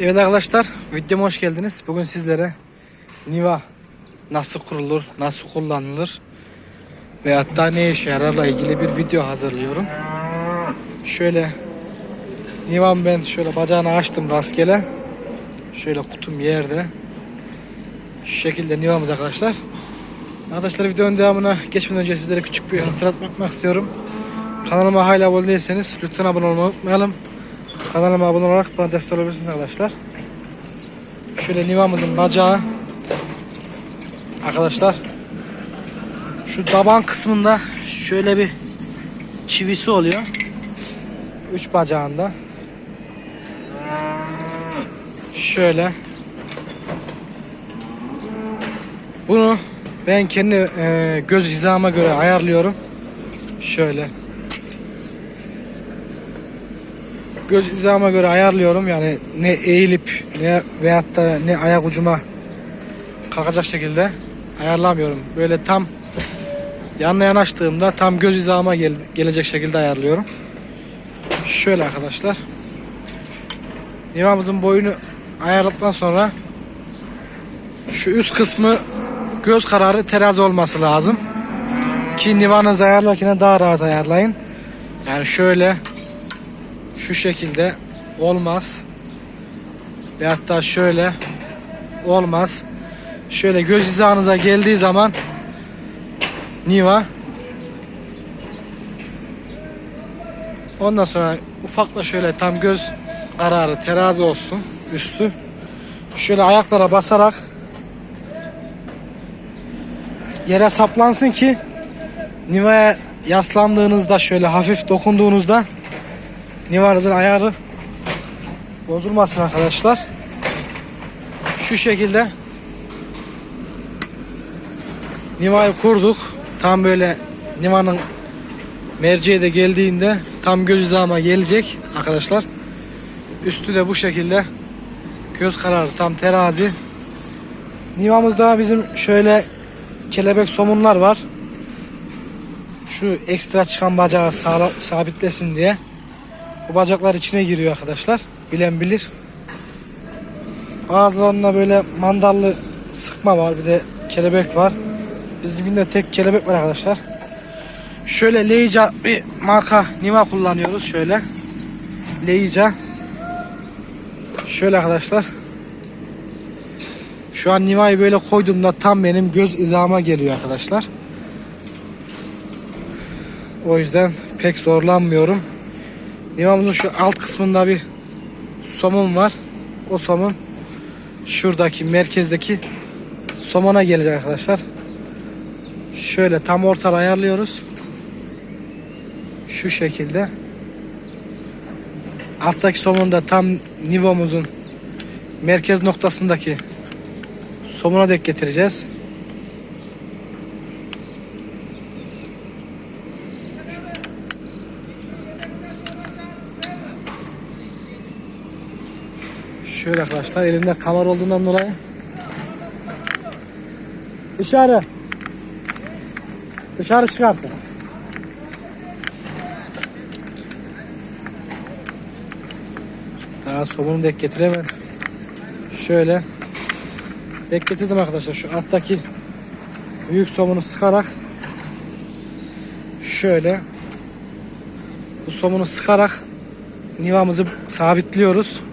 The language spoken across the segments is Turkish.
Evet arkadaşlar videoma hoş geldiniz. Bugün sizlere Niva nasıl kurulur, nasıl kullanılır ve hatta ne işe yararla ilgili bir video hazırlıyorum. Şöyle Niva'm ben şöyle bacağını açtım rastgele. Şöyle kutum yerde. Şu şekilde Niva'mız arkadaşlar. Arkadaşlar videonun devamına geçmeden önce sizlere küçük bir hatırlatma yapmak istiyorum. Kanalıma hala abone değilseniz lütfen abone olmayı unutmayalım. Kanalıma abone olarak bana destek olabilirsiniz arkadaşlar. Şöyle Niva'mızın bacağı arkadaşlar şu taban kısmında şöyle bir çivisi oluyor. Üç bacağında. Şöyle. Bunu ben kendi e, göz hizama göre ayarlıyorum. Şöyle. Göz hizama göre ayarlıyorum. Yani ne eğilip ne veyahut da ne ayak ucuma kalkacak şekilde ayarlamıyorum. Böyle tam yanına yanaştığımda tam göz hizama gel- gelecek şekilde ayarlıyorum. Şöyle arkadaşlar. Nivamızın boyunu ayarladıktan sonra şu üst kısmı göz kararı terazi olması lazım. Ki nivanızı ayarlarken daha rahat ayarlayın. Yani şöyle şu şekilde olmaz. Ve hatta şöyle olmaz. Şöyle göz hizanıza geldiği zaman Niva Ondan sonra ufakla şöyle tam göz kararı terazi olsun üstü. Şöyle ayaklara basarak yere saplansın ki Niva'ya yaslandığınızda şöyle hafif dokunduğunuzda Nivarızın ayarı bozulmasın arkadaşlar. Şu şekilde Niva'yı kurduk. Tam böyle Niva'nın merceğe de geldiğinde tam göz hizama gelecek arkadaşlar. Üstü de bu şekilde göz kararı tam terazi. Niva'mızda bizim şöyle kelebek somunlar var. Şu ekstra çıkan bacağı sabitlesin diye. Bu bacaklar içine giriyor arkadaşlar. Bilen bilir. Bazılarında böyle mandallı sıkma var. Bir de kelebek var. Bizimkinde tek kelebek var arkadaşlar. Şöyle Leica bir marka Niva kullanıyoruz. Şöyle. Leica. Şöyle arkadaşlar. Şu an Niva'yı böyle koyduğumda tam benim göz hizama geliyor arkadaşlar. O yüzden pek zorlanmıyorum. Nivamızın şu alt kısmında bir somun var. O somun şuradaki merkezdeki somona gelecek arkadaşlar. Şöyle tam ortaya ayarlıyoruz. Şu şekilde. Alttaki somun da tam nivomuzun merkez noktasındaki somuna dek getireceğiz. Şöyle arkadaşlar elimde kamera olduğundan dolayı dışarı dışarı çıkartın. Daha somunu dek getiremez. Şöyle dek getirdim arkadaşlar şu alttaki büyük somunu sıkarak şöyle bu somunu sıkarak nivamızı sabitliyoruz.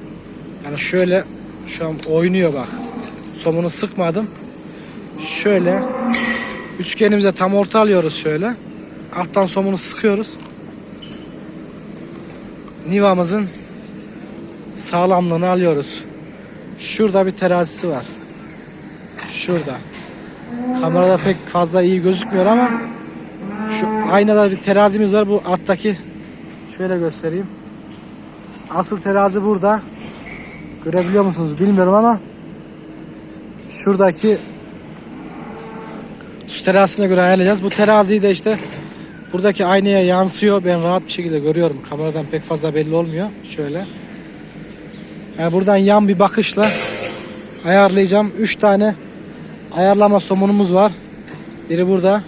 Yani şöyle şu an oynuyor bak. Somunu sıkmadım. Şöyle üçgenimize tam orta alıyoruz şöyle. Alttan somunu sıkıyoruz. Nivamızın sağlamlığını alıyoruz. Şurada bir terazisi var. Şurada. Kamerada pek fazla iyi gözükmüyor ama şu aynada bir terazimiz var. Bu alttaki şöyle göstereyim. Asıl terazi burada. Görebiliyor musunuz bilmiyorum ama şuradaki su terazisine göre ayarlayacağız. Bu teraziyi de işte buradaki aynaya yansıyor. Ben rahat bir şekilde görüyorum. Kameradan pek fazla belli olmuyor. Şöyle. Yani buradan yan bir bakışla ayarlayacağım. 3 tane ayarlama somunumuz var. Biri burada.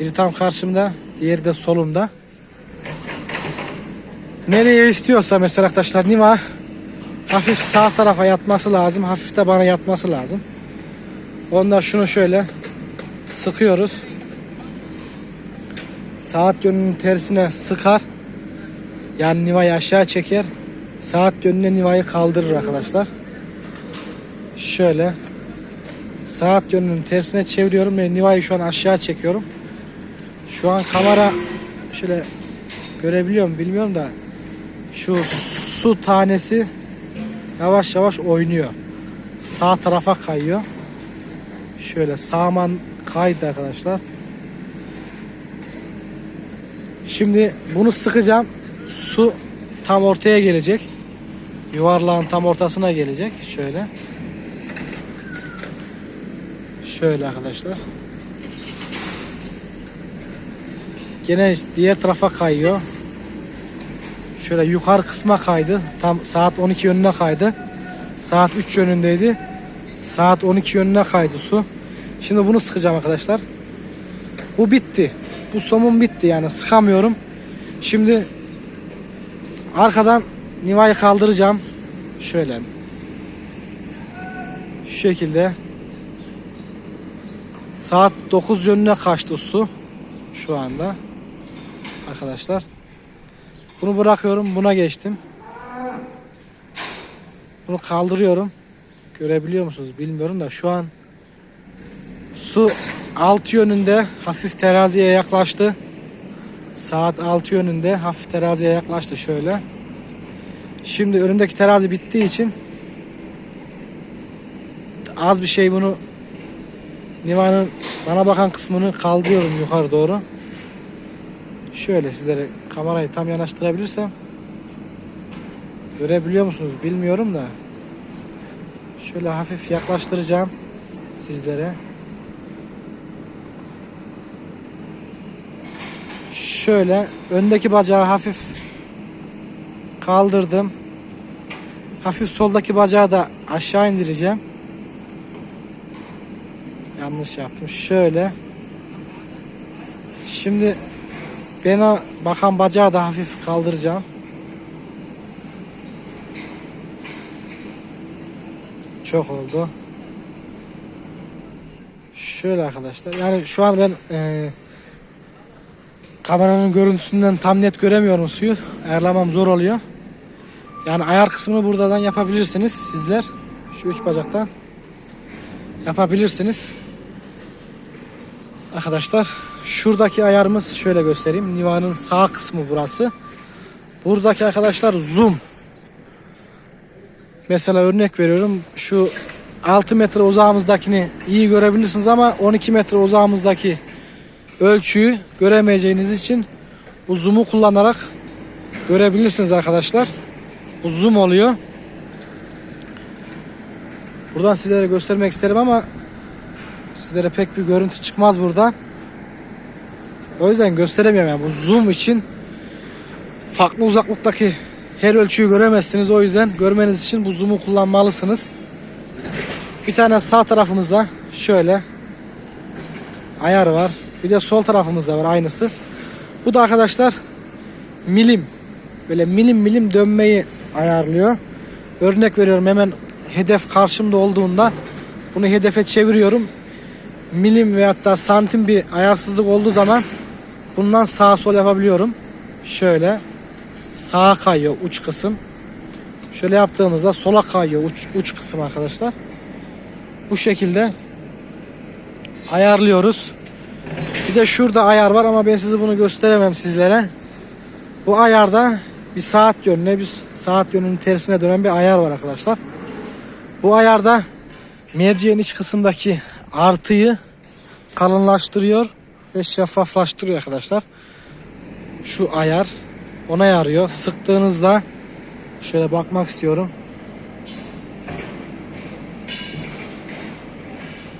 Biri tam karşımda. Diğeri de solumda. Nereye istiyorsa mesela arkadaşlar Niva hafif sağ tarafa yatması lazım. Hafif de bana yatması lazım. Ondan şunu şöyle sıkıyoruz. Saat yönünün tersine sıkar. Yani nivayı aşağı çeker. Saat yönüne nivayı kaldırır arkadaşlar. Şöyle saat yönünün tersine çeviriyorum ve nivayı şu an aşağı çekiyorum. Şu an kamera şöyle görebiliyor mu bilmiyorum da şu su tanesi yavaş yavaş oynuyor. Sağ tarafa kayıyor. Şöyle sağman kaydı arkadaşlar. Şimdi bunu sıkacağım. Su tam ortaya gelecek. Yuvarlağın tam ortasına gelecek. Şöyle. Şöyle arkadaşlar. Gene diğer tarafa kayıyor. Şöyle yukarı kısma kaydı. Tam saat 12 yönüne kaydı. Saat 3 yönündeydi. Saat 12 yönüne kaydı su. Şimdi bunu sıkacağım arkadaşlar. Bu bitti. Bu somun bitti yani sıkamıyorum. Şimdi arkadan nivayı kaldıracağım. Şöyle. Şu şekilde. Saat 9 yönüne kaçtı su. Şu anda. Arkadaşlar. Bunu bırakıyorum. Buna geçtim. Bunu kaldırıyorum. Görebiliyor musunuz bilmiyorum da şu an su alt yönünde hafif teraziye yaklaştı. Saat 6 yönünde hafif teraziye yaklaştı şöyle. Şimdi önümdeki terazi bittiği için az bir şey bunu Nivanın bana bakan kısmını kaldırıyorum yukarı doğru. Şöyle sizlere kamerayı tam yanaştırabilirsem görebiliyor musunuz bilmiyorum da şöyle hafif yaklaştıracağım sizlere. Şöyle öndeki bacağı hafif kaldırdım. Hafif soldaki bacağı da aşağı indireceğim. Yanlış yaptım. Şöyle. Şimdi bana bakan bacağı da hafif kaldıracağım. Çok oldu. Şöyle arkadaşlar. Yani şu an ben e, kameranın görüntüsünden tam net göremiyorum suyu. Ayarlamam zor oluyor. Yani ayar kısmını buradan yapabilirsiniz sizler. Şu üç bacaktan yapabilirsiniz. Arkadaşlar şuradaki ayarımız şöyle göstereyim. Nivanın sağ kısmı burası. Buradaki arkadaşlar zoom. Mesela örnek veriyorum. Şu 6 metre uzağımızdakini iyi görebilirsiniz ama 12 metre uzağımızdaki ölçüyü göremeyeceğiniz için bu zoom'u kullanarak görebilirsiniz arkadaşlar. Bu zoom oluyor. Buradan sizlere göstermek isterim ama sizlere pek bir görüntü çıkmaz buradan. O yüzden gösteremiyorum yani bu zoom için farklı uzaklıktaki her ölçüyü göremezsiniz. O yüzden görmeniz için bu zoom'u kullanmalısınız. Bir tane sağ tarafımızda şöyle ayar var. Bir de sol tarafımızda var aynısı. Bu da arkadaşlar milim. Böyle milim milim dönmeyi ayarlıyor. Örnek veriyorum hemen hedef karşımda olduğunda bunu hedefe çeviriyorum. Milim veyahut da santim bir ayarsızlık olduğu zaman bundan sağa sol yapabiliyorum. Şöyle sağa kayıyor uç kısım. Şöyle yaptığımızda sola kayıyor uç, uç kısım arkadaşlar. Bu şekilde ayarlıyoruz. Bir de şurada ayar var ama ben size bunu gösteremem sizlere. Bu ayarda bir saat yönüne bir saat yönünün tersine dönen bir ayar var arkadaşlar. Bu ayarda merceğin iç kısımdaki artıyı kalınlaştırıyor ve şeffaflaştırıyor arkadaşlar. Şu ayar ona yarıyor. Sıktığınızda şöyle bakmak istiyorum.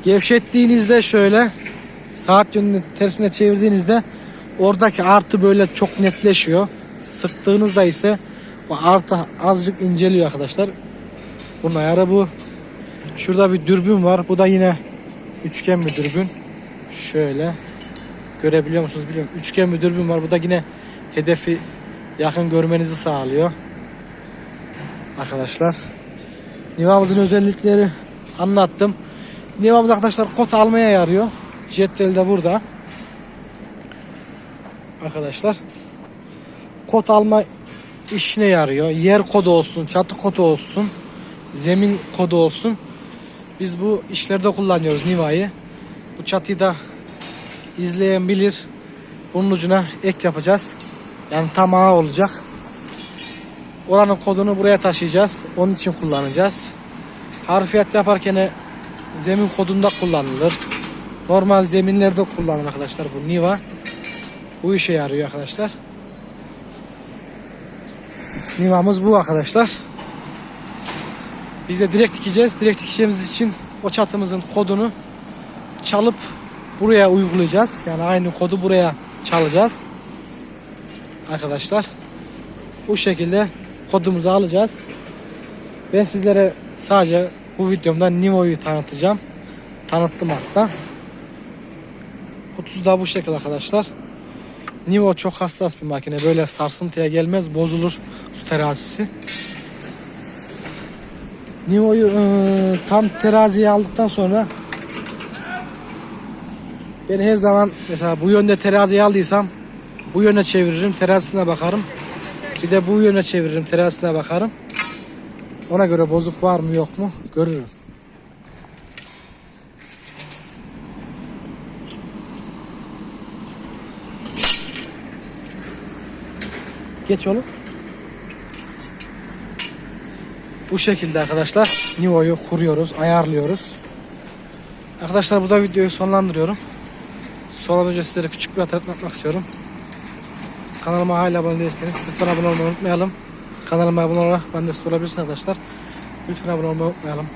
Gevşettiğinizde şöyle saat yönünü tersine çevirdiğinizde oradaki artı böyle çok netleşiyor. Sıktığınızda ise o artı azıcık inceliyor arkadaşlar. Bunun ayarı bu. Şurada bir dürbün var. Bu da yine üçgen bir dürbün. Şöyle görebiliyor musunuz bilmiyorum. Üçgen bir dürbün var. Bu da yine hedefi yakın görmenizi sağlıyor. Arkadaşlar. Nivamızın özellikleri anlattım. Nivamız arkadaşlar kot almaya yarıyor. Jettel de burada. Arkadaşlar. Kot alma işine yarıyor. Yer kodu olsun, çatı kodu olsun, zemin kodu olsun. Biz bu işlerde kullanıyoruz Niva'yı. Bu çatıyı da izleyen bilir. Bunun ucuna ek yapacağız. Yani tamağı olacak. Oranın kodunu buraya taşıyacağız. Onun için kullanacağız. Harfiyat yaparken zemin kodunda kullanılır. Normal zeminlerde kullanılır arkadaşlar bu Niva. Bu işe yarıyor arkadaşlar. Nivamız bu arkadaşlar. Biz de direkt dikeceğiz. Direkt dikeceğimiz için o çatımızın kodunu çalıp buraya uygulayacağız. Yani aynı kodu buraya çalacağız. Arkadaşlar. Bu şekilde kodumuzu alacağız. Ben sizlere sadece bu videomda Nivo'yu tanıtacağım. Tanıttım hatta. Kutusu da bu şekilde arkadaşlar. Nivo çok hassas bir makine. Böyle sarsıntıya gelmez, bozulur su terazisi. Nivo'yu e, tam teraziye aldıktan sonra ben her zaman mesela bu yönde teraziye aldıysam bu yöne çeviririm, terazisine bakarım. Bir de bu yöne çeviririm, terazisine bakarım. Ona göre bozuk var mı yok mu görürüm. Geç oğlum. Bu şekilde arkadaşlar Nivo'yu kuruyoruz, ayarlıyoruz. Arkadaşlar burada videoyu sonlandırıyorum. Son önce sizlere küçük bir hatırlatmak istiyorum. Kanalıma hala abone değilseniz lütfen abone olmayı unutmayalım. Kanalıma abone olarak ben de sorabilirsiniz arkadaşlar. Lütfen abone olmayı unutmayalım.